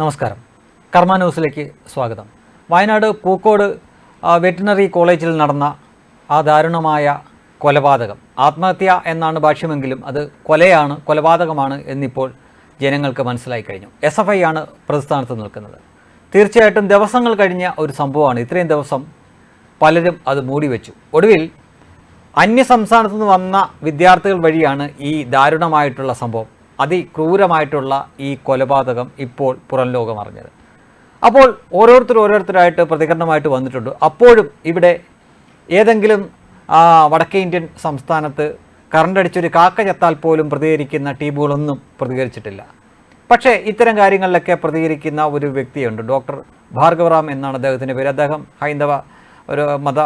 നമസ്കാരം. കർമ്മ ന്യൂസിലേക്ക് സ്വാഗതം. വയനാട് പൂക്കോട് വെറ്റിനറി കോളേജിൽ നടന്ന ആ ദാരുണമായ കൊലപാതകം. ആത്മഹത്യ എന്നാണ് ഭാഷ്യമെങ്കിലും അത് കൊലയാണ് കൊലപാതകമാണ് എന്നിപ്പോൾ ജനങ്ങൾക്ക് മനസ്സിലായി കഴിഞ്ഞു. എസ് എഫ് ഐ ആണ് പ്രതിസ്ഥാനത്ത് നിൽക്കുന്നത്. തീർച്ചയായിട്ടും ദിവസങ്ങൾ കഴിഞ്ഞ ഒരു സംഭവമാണ്. ഇത്രയും ദിവസം പലരും അത് മൂടി വെച്ചു ഒടുവിൽ അന്യ നിന്ന് വന്ന വിദ്യാർത്ഥികൾ വഴിയാണ് ഈ ദാരുണമായിട്ടുള്ള സംഭവം അതിക്രൂരമായിട്ടുള്ള ഈ കൊലപാതകം ഇപ്പോൾ പുറം ലോകം അറിഞ്ഞത് അപ്പോൾ ഓരോരുത്തർ ഓരോരുത്തരായിട്ട് പ്രതികരണമായിട്ട് വന്നിട്ടുണ്ട്. അപ്പോഴും ഇവിടെ ഏതെങ്കിലും വടക്കേ ഇന്ത്യൻ സംസ്ഥാനത്ത് കറണ്ട് അടിച്ചൊരു കാക്ക ചത്താൽ പോലും പ്രതികരിക്കുന്ന ടീമുകളൊന്നും പ്രതികരിച്ചിട്ടില്ല. പക്ഷേ ഇത്തരം കാര്യങ്ങളിലൊക്കെ പ്രതികരിക്കുന്ന ഒരു വ്യക്തിയുണ്ട്. ഡോക്ടർ ഭാർഗവറാം എന്നാണ് അദ്ദേഹത്തിന്റെ പേര്. അദ്ദേഹം ഹൈന്ദവ ഒരു മത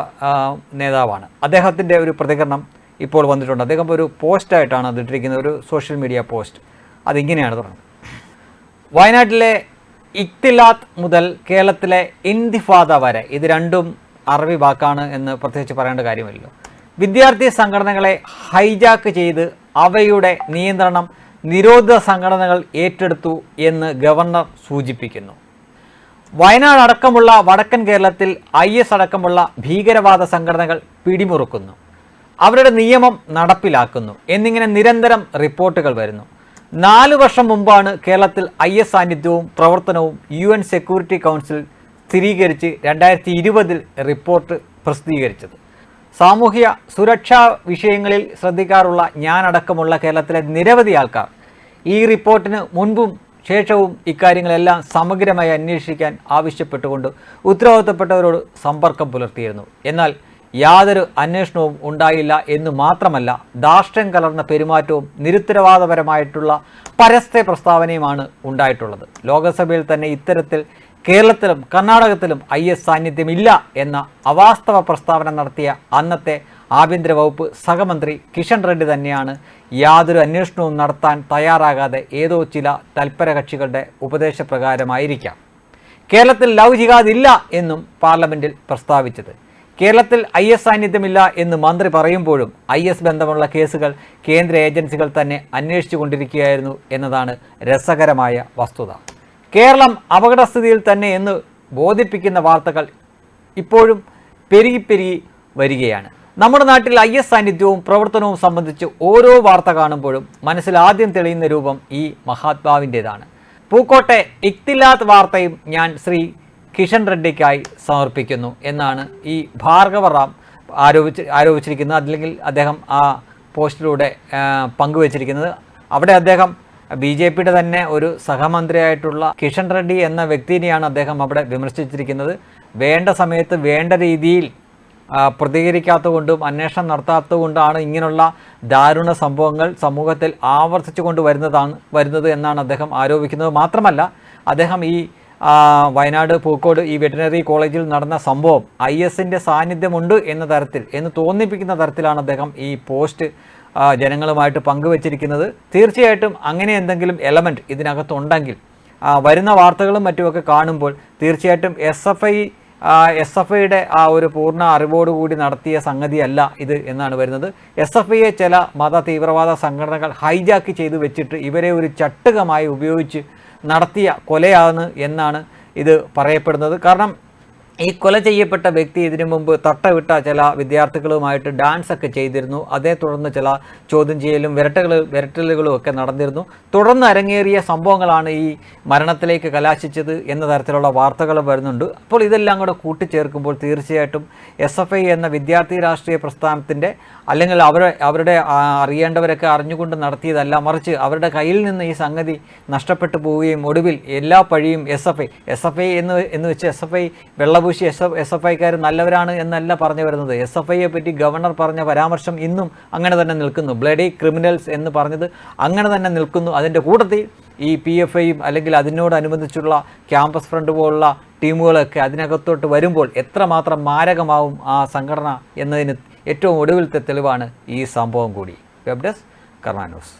നേതാവാണ്. അദ്ദേഹത്തിന്റെ ഒരു പ്രതികരണം ഇപ്പോൾ വന്നിട്ടുണ്ട്. അദ്ദേഹം ഒരു പോസ്റ്റായിട്ടാണ് അത് ഇട്ടിരിക്കുന്നത് ഒരു സോഷ്യൽ മീഡിയ പോസ്റ്റ്. അതിങ്ങനെയാണ് തുടങ്ങുന്നത് വയനാട്ടിലെ ഇക്തിലാത്ത് മുതൽ കേരളത്തിലെ ഇന്തിഫാദ വരെ ഇത് രണ്ടും അറബി വാക്കാണ് എന്ന് പ്രത്യേകിച്ച് പറയേണ്ട കാര്യമില്ലല്ലോ. വിദ്യാർത്ഥി സംഘടനകളെ ഹൈജാക്ക് ചെയ്ത് അവയുടെ നിയന്ത്രണം നിരോധിത സംഘടനകൾ ഏറ്റെടുത്തു എന്ന് ഗവർണർ സൂചിപ്പിക്കുന്നു. വയനാട് അടക്കമുള്ള വടക്കൻ കേരളത്തിൽ ഐ എസ് അടക്കമുള്ള ഭീകരവാദ സംഘടനകൾ പിടിമുറുക്കുന്നു. അവരുടെ നിയമം നടപ്പിലാക്കുന്നു. എന്നിങ്ങനെ നിരന്തരം റിപ്പോർട്ടുകൾ വരുന്നു. നാല് വർഷം മുമ്പാണ് കേരളത്തിൽ ഐ എസ് സാന്നിധ്യവും പ്രവർത്തനവും യു എൻ സെക്യൂരിറ്റി കൗൺസിൽ സ്ഥിരീകരിച്ച് രണ്ടായിരത്തി ഇരുപതിൽ റിപ്പോർട്ട് പ്രസിദ്ധീകരിച്ചത്. സാമൂഹ്യ സുരക്ഷാ വിഷയങ്ങളിൽ ശ്രദ്ധിക്കാറുള്ള ഞാനടക്കമുള്ള കേരളത്തിലെ നിരവധി ആൾക്കാർ ഈ റിപ്പോർട്ടിന് മുൻപും ശേഷവും ഇക്കാര്യങ്ങളെല്ലാം സമഗ്രമായി അന്വേഷിക്കാൻ ആവശ്യപ്പെട്ടുകൊണ്ട് ഉത്തരവാദിത്തപ്പെട്ടവരോട് സമ്പർക്കം പുലർത്തിയിരുന്നു. എന്നാൽ യാതൊരു അന്വേഷണവും ഉണ്ടായില്ല എന്ന് മാത്രമല്ല ധാർഷ്ട്യം കലർന്ന പെരുമാറ്റവും നിരുത്തരവാദപരമായിട്ടുള്ള പരസ്യ പ്രസ്താവനയുമാണ് ഉണ്ടായിട്ടുള്ളത്. ലോകസഭയിൽ തന്നെ ഇത്തരത്തിൽ കേരളത്തിലും കർണാടകത്തിലും ഐ എസ് സാന്നിധ്യമില്ല എന്ന അവാസ്തവ പ്രസ്താവന നടത്തിയ അന്നത്തെ ആഭ്യന്തര വകുപ്പ് സഹമന്ത്രി കിഷൻ റെഡ്ഡി തന്നെയാണ് യാതൊരു അന്വേഷണവും നടത്താൻ തയ്യാറാകാതെ ഏതോ ചില തൽപര കക്ഷികളുടെ ഉപദേശപ്രകാരമായിരിക്കാം. കേരളത്തിൽ ലവ് ജിഹാദ് ഇല്ല എന്നും പാർലമെന്റിൽ പ്രസ്താവിച്ചത്. കേരളത്തിൽ ഐ എസ് സാന്നിധ്യമില്ല എന്ന് മന്ത്രി പറയുമ്പോഴും ഐ എസ് ബന്ധമുള്ള കേസുകൾ കേന്ദ്ര ഏജൻസികൾ തന്നെ അന്വേഷിച്ചു കൊണ്ടിരിക്കുകയായിരുന്നു എന്നതാണ് രസകരമായ വസ്തുത. കേരളം അപകടസ്ഥിതിയിൽ തന്നെ എന്ന് ബോധിപ്പിക്കുന്ന വാർത്തകൾ ഇപ്പോഴും പെരുകി പെരുകി വരികയാണ്. നമ്മുടെ നാട്ടിൽ ഐ എസ് സാന്നിധ്യവും പ്രവർത്തനവും സംബന്ധിച്ച് ഓരോ വാർത്ത കാണുമ്പോഴും മനസ്സിൽ ആദ്യം തെളിയുന്ന രൂപം ഈ മഹാത്മാവിന്റെതാണ്. പൂക്കോട്ടെ ഇക്തില്ലാത്ത വാർത്തയും ഞാൻ ശ്രീ കിഷൻ റെഡ്ഡിക്കായി സമർപ്പിക്കുന്നു എന്നാണ് ഈ ഭാർഗവ റാം ആരോപിച്ച് ആരോപിച്ചിരിക്കുന്നത്. അല്ലെങ്കിൽ അദ്ദേഹം ആ പോസ്റ്റിലൂടെ പങ്കുവച്ചിരിക്കുന്നത്. അവിടെ അദ്ദേഹം ബി ജെ പിയുടെ തന്നെ ഒരു സഹമന്ത്രിയായിട്ടുള്ള കിഷൻ റെഡ്ഡി എന്ന വ്യക്തിനെയാണ് അദ്ദേഹം അവിടെ വിമർശിച്ചിരിക്കുന്നത്. വേണ്ട സമയത്ത് വേണ്ട രീതിയിൽ പ്രതികരിക്കാത്തതുകൊണ്ടും അന്വേഷണം നടത്താത്തതുകൊണ്ടാണ് ഇങ്ങനെയുള്ള ദാരുണ സംഭവങ്ങൾ സമൂഹത്തിൽ ആവർത്തിച്ചു കൊണ്ട് വരുന്നതാണ് വരുന്നത് എന്നാണ് അദ്ദേഹം ആരോപിക്കുന്നത്. മാത്രമല്ല അദ്ദേഹം ഈ വയനാട് പൂക്കോട് ഈ വെറ്റിനറി കോളേജിൽ നടന്ന സംഭവം ഐ എസിന്റെ സാന്നിധ്യമുണ്ട് എന്ന തരത്തിൽ എന്ന് തോന്നിപ്പിക്കുന്ന തരത്തിലാണ് അദ്ദേഹം ഈ പോസ്റ്റ് ജനങ്ങളുമായിട്ട് പങ്കുവച്ചിരിക്കുന്നത്. തീർച്ചയായിട്ടും അങ്ങനെ എന്തെങ്കിലും എലമെന്റ് ഇതിനകത്തുണ്ടെങ്കിൽ വരുന്ന വാർത്തകളും മറ്റുമൊക്കെ കാണുമ്പോൾ തീർച്ചയായിട്ടും S F I S F ഐയുടെ ആ ഒരു പൂർണ അറിവോടുകൂടി നടത്തിയ സംഗതിയല്ല ഇത് എന്നാണ് വരുന്നത്. എസ് എഫ് ഐയെ ചില മത തീവ്രവാദ സംഘടനകൾ ഹൈജാക്ക് ചെയ്തു വെച്ചിട്ട് ഇവരെ ഒരു ചട്ടുകമായി ഉപയോഗിച്ച് നടത്തിയ കൊലയാണ് എന്നാണ് ഇത് പറയപ്പെടുന്നത്. കാരണം ഈ കൊല ചെയ്യപ്പെട്ട വ്യക്തി ഇതിനു മുമ്പ് തട്ടവിട്ട ചില വിദ്യാർത്ഥികളുമായിട്ട് ഡാൻസ് ഒക്കെ ചെയ്തിരുന്നു. അതേ തുടർന്ന് ചില ചോദ്യം ചെയ്യലും വിരട്ടകൾ വിരട്ടലുകളും ഒക്കെ നടന്നിരുന്നു. തുടർന്ന് അരങ്ങേറിയ സംഭവങ്ങളാണ് ഈ മരണത്തിലേക്ക് കലാശിച്ചത് എന്ന തരത്തിലുള്ള വാർത്തകൾ വരുന്നുണ്ട്. അപ്പോൾ ഇതെല്ലാം കൂടെ കൂട്ടിച്ചേർക്കുമ്പോൾ തീർച്ചയായിട്ടും എസ് എഫ് ഐ എന്ന വിദ്യാർത്ഥി രാഷ്ട്രീയ പ്രസ്ഥാനത്തിന്റെ അല്ലെങ്കിൽ അവരെ അവരുടെ അറിയേണ്ടവരൊക്കെ അറിഞ്ഞുകൊണ്ട് നടത്തിയതല്ല മറിച്ച് അവരുടെ കയ്യിൽ നിന്ന് ഈ സംഗതി നഷ്ടപ്പെട്ടു പോവുകയും ഒടുവിൽ എല്ലാ പഴിയും S F I S F I എന്ന് എന്ന് വെച്ച് എസ് എഫ് ഐ വെള്ളപൂശി എസ് എസ് എഫ് ഐക്കാർ നല്ലവരാണ് എന്നല്ല പറഞ്ഞു വരുന്നത്. എസ് എഫ് ഐയെ പറ്റി ഗവർണർ പറഞ്ഞ പരാമർശം ഇന്നും അങ്ങനെ തന്നെ നിൽക്കുന്നു. ബ്ലഡി ക്രിമിനൽസ് എന്ന് പറഞ്ഞത് അങ്ങനെ തന്നെ നിൽക്കുന്നു. അതിന്റെ കൂട്ടത്തിൽ ഈ പി എഫ് ഐയും അല്ലെങ്കിൽ അതിനോടനുബന്ധിച്ചുള്ള ക്യാമ്പസ് ഫ്രണ്ട് പോലുള്ള ടീമുകളൊക്കെ അതിനകത്തോട്ട് വരുമ്പോൾ എത്രമാത്രം മാരകമാവും ആ സംഘടന എന്നതിന് ഏറ്റവും ഒടുവിലത്തെ തെളിവാണ് ഈ സംഭവം കൂടി. Web desk Karma news